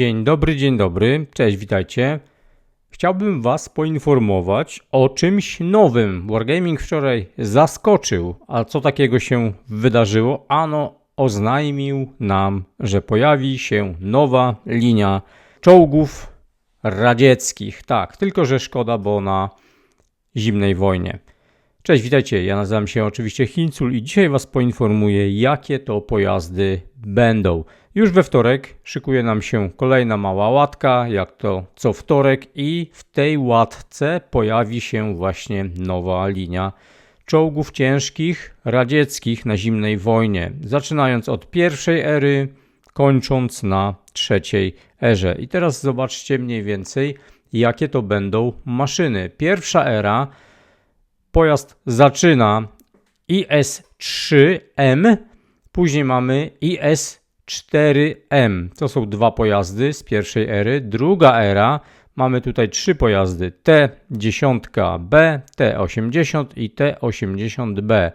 Dzień dobry, dzień dobry. Cześć, witajcie. Chciałbym Was poinformować o czymś nowym. Wargaming wczoraj zaskoczył. A co takiego się wydarzyło? Ano, oznajmił nam, że pojawi się nowa linia czołgów radzieckich. Tak, tylko że szkoda, bo na zimnej wojnie. Cześć, witajcie. Ja nazywam się oczywiście Hincul i dzisiaj Was poinformuję, jakie to pojazdy będą. Już we wtorek szykuje nam się kolejna mała łatka, jak to co wtorek, i w tej łatce pojawi się właśnie nowa linia czołgów ciężkich radzieckich na zimnej wojnie, zaczynając od pierwszej ery, kończąc na trzeciej erze. I teraz zobaczcie mniej więcej, jakie to będą maszyny. Pierwsza era pojazd zaczyna IS-3M, później mamy IS-4M. To są dwa pojazdy z pierwszej ery. Druga era mamy tutaj trzy pojazdy T10B, T80 i T80B.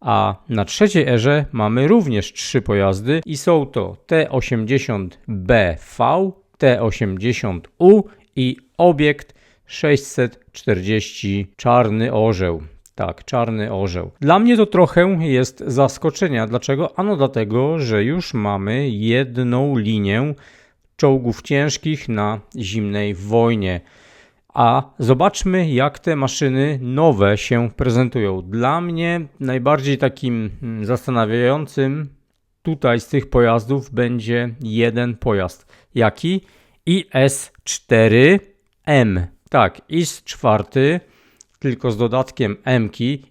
A na trzeciej erze mamy również trzy pojazdy i są to T80BV, T80U i obiekt 640 Czarny Orzeł. Tak, Czarny Orzeł. Dla mnie to trochę jest zaskoczenia. Dlaczego? Ano dlatego, że już mamy jedną linię czołgów ciężkich na zimnej wojnie. A zobaczmy, jak te maszyny nowe się prezentują. Dla mnie najbardziej takim hmm, zastanawiającym tutaj z tych pojazdów będzie jeden pojazd. Jaki? IS-4M. Tak, IS-4, tylko z dodatkiem M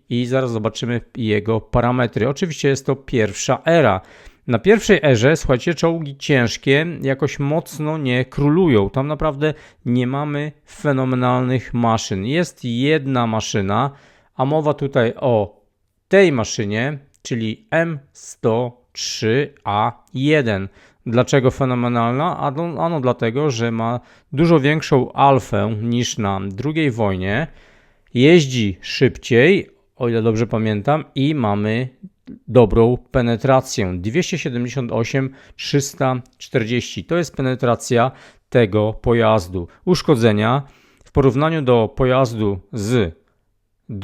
i zaraz zobaczymy jego parametry. Oczywiście jest to pierwsza era. Na pierwszej erze, słuchajcie, czołgi ciężkie jakoś mocno nie królują. Tam naprawdę nie mamy fenomenalnych maszyn. Jest jedna maszyna, a mowa tutaj o tej maszynie, czyli M103A1. Dlaczego fenomenalna? Ano, dlatego, że ma dużo większą alfę niż na II wojnie, jeździ szybciej, o ile dobrze pamiętam, i mamy dobrą penetrację. 278 340 to jest penetracja tego pojazdu. Uszkodzenia w porównaniu do pojazdu z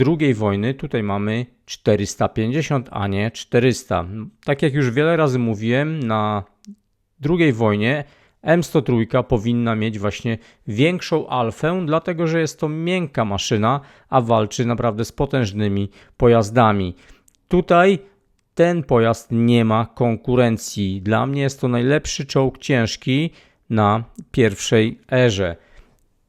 II wojny tutaj mamy 450, a nie 400. Tak jak już wiele razy mówiłem, na II wojnie M103 powinna mieć właśnie większą alfę, dlatego że jest to miękka maszyna, a walczy naprawdę z potężnymi pojazdami. Tutaj ten pojazd nie ma konkurencji. Dla mnie jest to najlepszy czołg ciężki na pierwszej erze.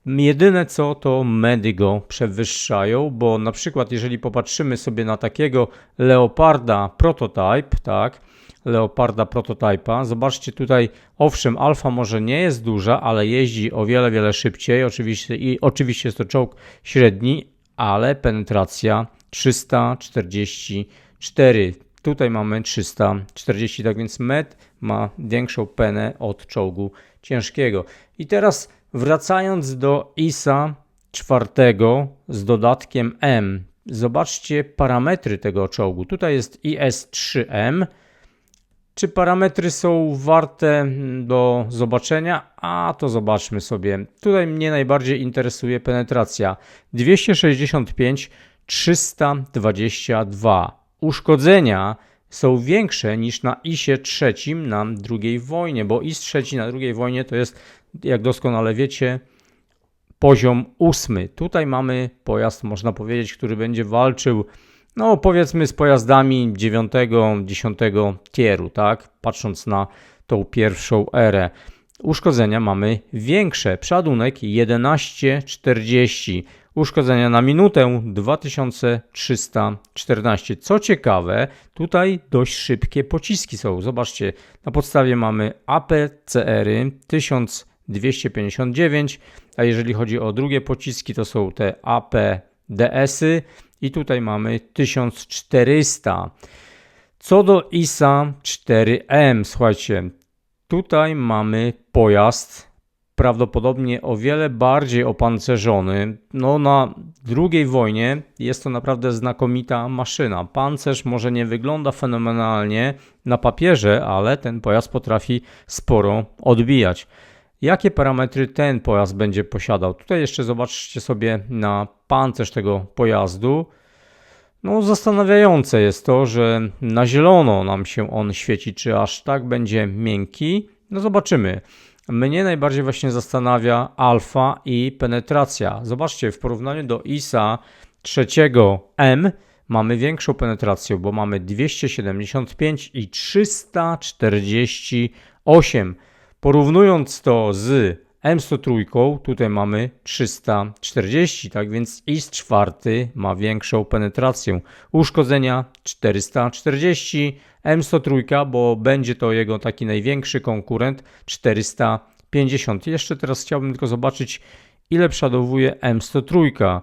Jedyne co to medy go przewyższają, bo na przykład jeżeli popatrzymy sobie na takiego Leoparda Prototype, tak, Leoparda Prototypa, zobaczcie tutaj, owszem, alfa może nie jest duża, ale jeździ o wiele, wiele szybciej, oczywiście, i oczywiście jest to czołg średni, ale penetracja 344. Tutaj mamy 340, tak więc med ma większą penę od czołgu ciężkiego. I teraz wracając do ISA czwartego z dodatkiem M. Zobaczcie parametry tego czołgu. Tutaj jest IS-3M. Czy parametry są warte do zobaczenia? A to zobaczmy sobie. Tutaj mnie najbardziej interesuje penetracja 265 322 uszkodzenia są większe niż na ISie trzecim na II wojnie, bo IS trzeci na II wojnie to jest, jak doskonale wiecie, poziom ósmy. Tutaj mamy pojazd, można powiedzieć, który będzie walczył, no powiedzmy z pojazdami 9, 10 tieru, tak? Patrząc na tą pierwszą erę. Uszkodzenia mamy większe. Przadunek 1140 uszkodzenia na minutę 2314. Co ciekawe, tutaj dość szybkie pociski są. Zobaczcie, na podstawie mamy APCR-y 1259, a jeżeli chodzi o drugie pociski, to są te APDS-y i tutaj mamy 1400. Co do ISA 4M, słuchajcie, tutaj mamy pojazd prawdopodobnie o wiele bardziej opancerzony. No, na II wojnie jest to naprawdę znakomita maszyna. Pancerz może nie wygląda fenomenalnie na papierze, ale ten pojazd potrafi sporo odbijać. Jakie parametry ten pojazd będzie posiadał? Tutaj jeszcze zobaczcie sobie na pancerz tego pojazdu. No, zastanawiające jest to, że na zielono nam się on świeci, czy aż tak będzie miękki. No, zobaczymy. Mnie najbardziej właśnie zastanawia alfa i penetracja. Zobaczcie, w porównaniu do ISA trzeciego M mamy większą penetrację, bo mamy 275 i 348. Porównując to z M103, tutaj mamy 340, tak więc IS czwarty ma większą penetrację. Uszkodzenia 440, M103, bo będzie to jego taki największy konkurent 450. Jeszcze teraz chciałbym tylko zobaczyć, ile przodowuje M103.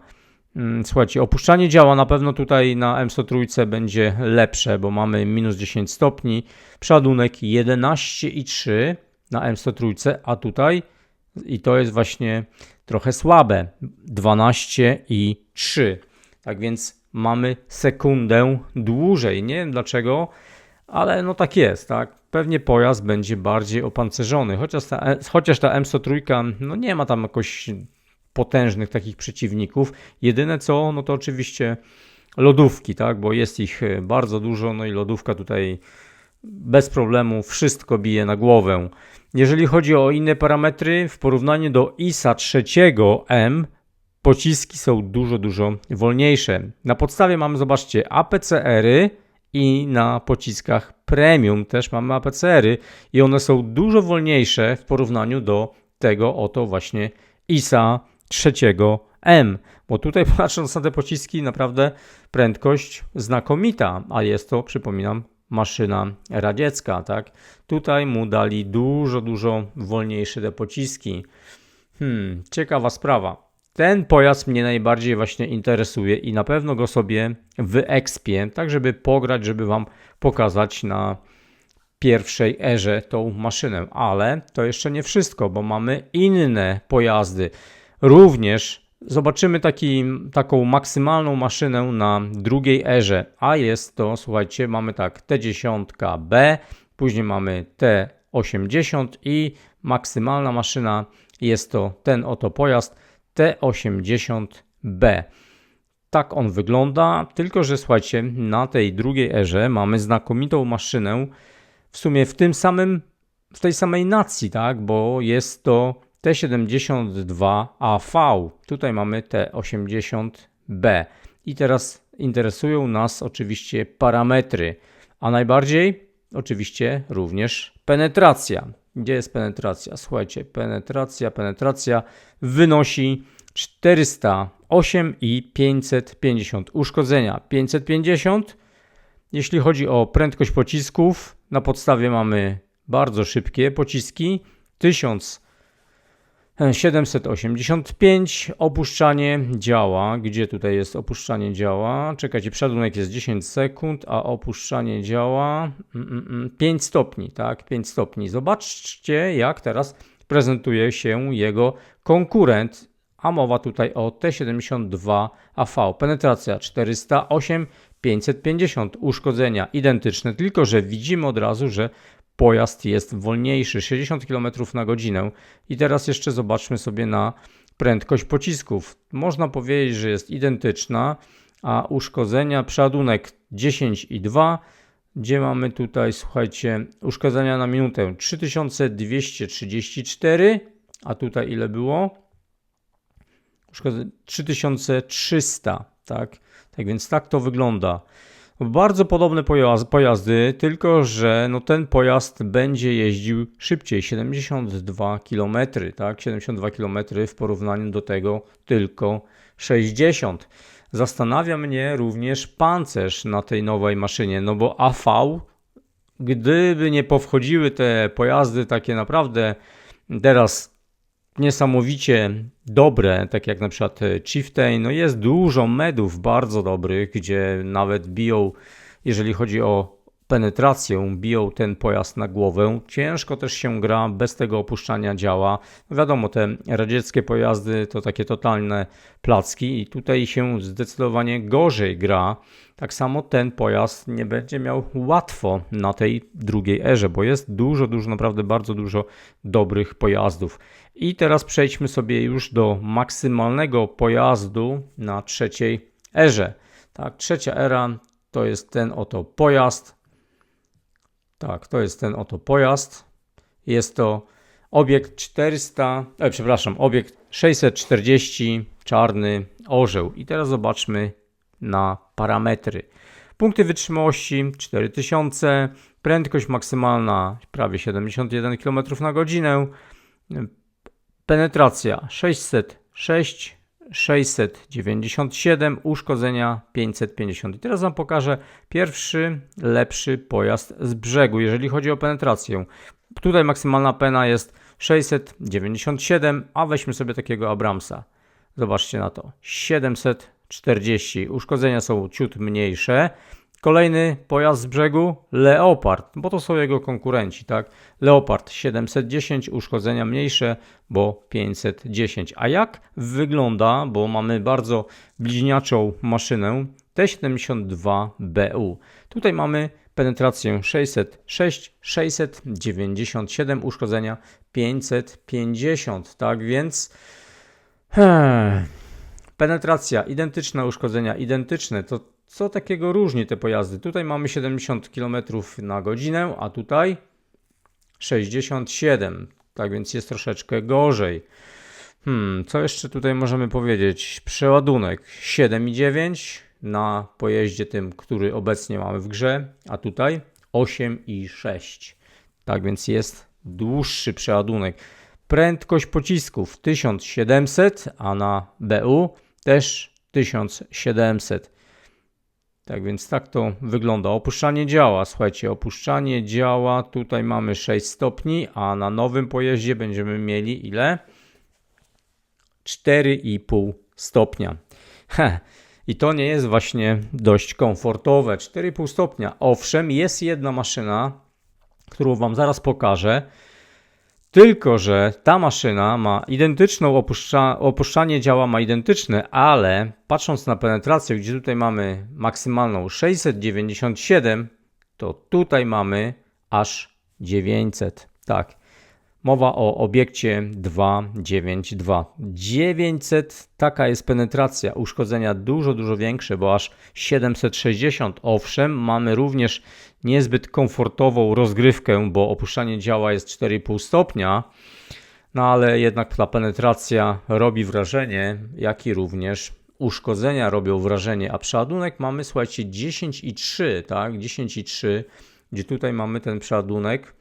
Mm, słuchajcie, opuszczanie działa na pewno tutaj na M103 będzie lepsze, bo mamy minus 10 stopni, przeładunek 11,3 na M103, a tutaj i to jest właśnie trochę słabe 12,3. Tak więc mamy sekundę dłużej. Nie wiem dlaczego, ale no tak jest, tak. Pewnie pojazd będzie bardziej opancerzony, chociaż ta, chociaż ta M103 no nie ma tam jakoś potężnych takich przeciwników. Jedyne co, no to oczywiście lodówki, tak, bo jest ich e, bardzo dużo, no i lodówka tutaj bez problemu wszystko bije na głowę. Jeżeli chodzi o inne parametry, w porównaniu do ISA 3M pociski są dużo, dużo wolniejsze. Na podstawie mamy, zobaczcie, APCR-y i na pociskach premium też mamy APCR-y i one są dużo wolniejsze w porównaniu do tego oto właśnie ISA trzeciego M, bo tutaj patrząc na te pociski, naprawdę prędkość znakomita, a jest to, przypominam, maszyna radziecka, tak? Tutaj mu dali dużo, dużo wolniejsze te pociski. Hmm, ciekawa sprawa. Ten pojazd mnie najbardziej właśnie interesuje i na pewno go sobie wyekspię, tak żeby pograć, żeby Wam pokazać na pierwszej erze tą maszynę. Ale to jeszcze nie wszystko, bo mamy inne pojazdy. Również zobaczymy taki, taką maksymalną maszynę na drugiej erze, a jest to, słuchajcie, mamy tak T10B, później mamy T80 i maksymalna maszyna jest to ten oto pojazd T80B. Tak on wygląda, tylko że słuchajcie, na tej drugiej erze mamy znakomitą maszynę w sumie w tym samym, w tej samej nacji, tak, bo jest to T72AV. Tutaj mamy T80B. I teraz interesują nas oczywiście parametry, a najbardziej oczywiście również penetracja. Gdzie jest penetracja? Słuchajcie, penetracja, penetracja wynosi 408 i 550. Uszkodzenia 550. Jeśli chodzi o prędkość pocisków, na podstawie mamy bardzo szybkie pociski 1000 785 opuszczanie działa. Gdzie tutaj jest opuszczanie działa? Czekajcie, przeładunek jest 10 sekund, a opuszczanie działa 5 mm, mm, mm, stopni, tak? 5 stopni. Zobaczcie, jak teraz prezentuje się jego konkurent, a mowa tutaj o T72AV. Penetracja 408, 550, uszkodzenia identyczne, tylko że widzimy od razu, że pojazd jest wolniejszy 60 km na godzinę. I teraz jeszcze zobaczmy sobie na prędkość pocisków. Można powiedzieć, że jest identyczna, a uszkodzenia przeładunek 10,2 gdzie mamy tutaj, słuchajcie, uszkodzenia na minutę 3234, a tutaj ile było? Uszkodzenia 3300, tak? Tak więc tak to wygląda. Bardzo podobne pojazdy, tylko że no ten pojazd będzie jeździł szybciej, 72 km, tak? 72 km w porównaniu do tego tylko 60. Zastanawia mnie również pancerz na tej nowej maszynie, no bo AV, gdyby nie powchodziły te pojazdy takie naprawdę teraz niesamowicie dobre, tak jak na przykład e, Chieftain. No jest dużo medów bardzo dobrych, gdzie nawet biją, jeżeli chodzi o penetracją biją ten pojazd na głowę. Ciężko też się gra bez tego opuszczania działa. Wiadomo, te radzieckie pojazdy to takie totalne placki i tutaj się zdecydowanie gorzej gra. Tak samo ten pojazd nie będzie miał łatwo na tej drugiej erze, bo jest dużo, dużo, naprawdę bardzo dużo dobrych pojazdów. I teraz przejdźmy sobie już do maksymalnego pojazdu na trzeciej erze. Tak, trzecia era to jest ten oto pojazd. Tak, to jest ten oto pojazd. Jest to obiekt 400, e, przepraszam, obiekt 640 czarny orzeł. I teraz zobaczmy na parametry. Punkty wytrzymałości 4000, prędkość maksymalna prawie 71 km na godzinę, penetracja 606, 697, uszkodzenia 550. I teraz Wam pokażę pierwszy lepszy pojazd z brzegu, jeżeli chodzi o penetrację. Tutaj maksymalna pena jest 697, a weźmy sobie takiego Abramsa. Zobaczcie na to. 740. Uszkodzenia są ciut mniejsze. Kolejny pojazd z brzegu Leopard, bo to są jego konkurenci, tak? Leopard 710, uszkodzenia mniejsze, bo 510. A jak wygląda, bo mamy bardzo bliźniaczą maszynę T72BU. Tutaj mamy penetrację 606, 697, uszkodzenia 550, tak więc hmm, penetracja identyczna, uszkodzenia identyczne, to co takiego różni te pojazdy? Tutaj mamy 70 km na godzinę, a tutaj 67, tak więc jest troszeczkę gorzej. Hmm, co jeszcze tutaj możemy powiedzieć? Przeładunek 7,9 na pojeździe tym, który obecnie mamy w grze, a tutaj 8,6. Tak więc jest dłuższy przeładunek. Prędkość pocisków 1700, a na BU też 1700. Tak więc tak to wygląda. Opuszczanie działa. Słuchajcie, opuszczanie działa. Tutaj mamy 6 stopni, a na nowym pojeździe będziemy mieli ile? 4,5 stopnia. Heh. I to nie jest właśnie dość komfortowe. 4,5 stopnia. Owszem, jest jedna maszyna, którą Wam zaraz pokażę. Tylko, że ta maszyna ma identyczną opuszcza, opuszczanie działa ma identyczne, ale patrząc na penetrację, gdzie tutaj mamy maksymalną 697, to tutaj mamy aż 900. Tak. Mowa o obiekcie 292. 900, taka jest penetracja. Uszkodzenia dużo, dużo większe, bo aż 760. Owszem, mamy również niezbyt komfortową rozgrywkę, bo opuszczanie działa jest 4,5 stopnia, no ale jednak ta penetracja robi wrażenie, jak i również uszkodzenia robią wrażenie, a przeładunek mamy, słuchajcie, 10,3, tak, 10,3, gdzie tutaj mamy ten przeładunek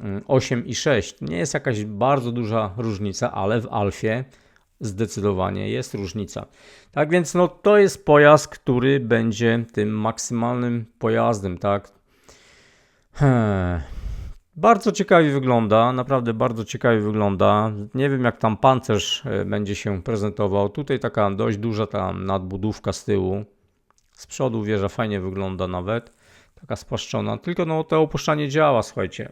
8,6. Mm, Nie jest jakaś bardzo duża różnica, ale w Alfie zdecydowanie jest różnica. Tak więc no, to jest pojazd, który będzie tym maksymalnym pojazdem, tak? Hmm. Bardzo ciekawie wygląda, naprawdę bardzo ciekawie wygląda. Nie wiem jak tam pancerz e, będzie się prezentował. Tutaj taka dość duża ta nadbudówka z tyłu. Z przodu wieża fajnie wygląda nawet. Taka spłaszczona. Tylko no to opuszczanie działa, słuchajcie.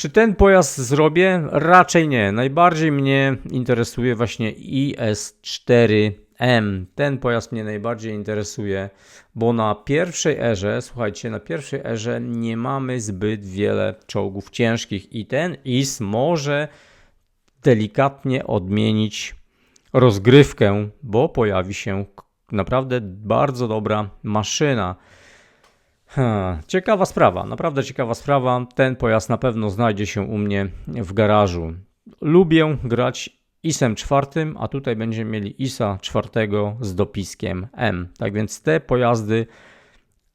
Czy ten pojazd zrobię? Raczej nie. Najbardziej mnie interesuje właśnie IS-4 M. Ten pojazd mnie najbardziej interesuje, bo na pierwszej erze, słuchajcie, na pierwszej erze nie mamy zbyt wiele czołgów ciężkich i ten IS może delikatnie odmienić rozgrywkę, bo pojawi się naprawdę bardzo dobra maszyna. Hmm, ciekawa sprawa, naprawdę ciekawa sprawa. Ten pojazd na pewno znajdzie się u mnie w garażu. Lubię grać ISem czwartym, a tutaj będziemy mieli ISA czwartego z dopiskiem M. Tak więc te pojazdy,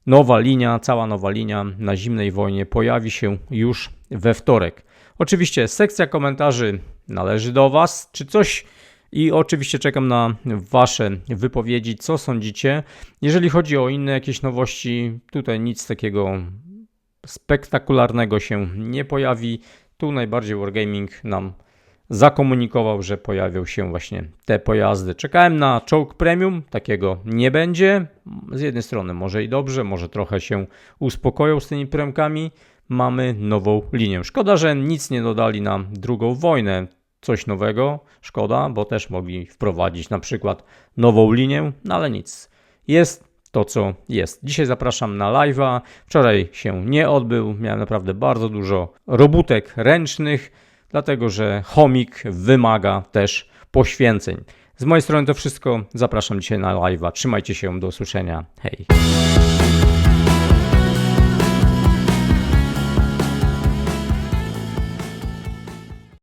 nowa linia, cała nowa linia na zimnej wojnie pojawi się już we wtorek. Oczywiście sekcja komentarzy należy do Was. Czy coś i oczywiście czekam na Wasze wypowiedzi, co sądzicie. Jeżeli chodzi o inne jakieś nowości, tutaj nic takiego spektakularnego się nie pojawi. Tu najbardziej Wargaming nam zakomunikował, że pojawią się właśnie te pojazdy. Czekałem na czołg premium, takiego nie będzie. Z jednej strony może i dobrze, może trochę się uspokoją z tymi premkami. Mamy nową linię. Szkoda, że nic nie dodali na drugą wojnę. Coś nowego, szkoda, bo też mogli wprowadzić na przykład nową linię, no ale nic. Jest to, co jest. Dzisiaj zapraszam na live'a. Wczoraj się nie odbył. Miałem naprawdę bardzo dużo robótek ręcznych, dlatego że chomik wymaga też poświęceń. Z mojej strony to wszystko. Zapraszam dzisiaj na live'a. Trzymajcie się. Do usłyszenia. Hej.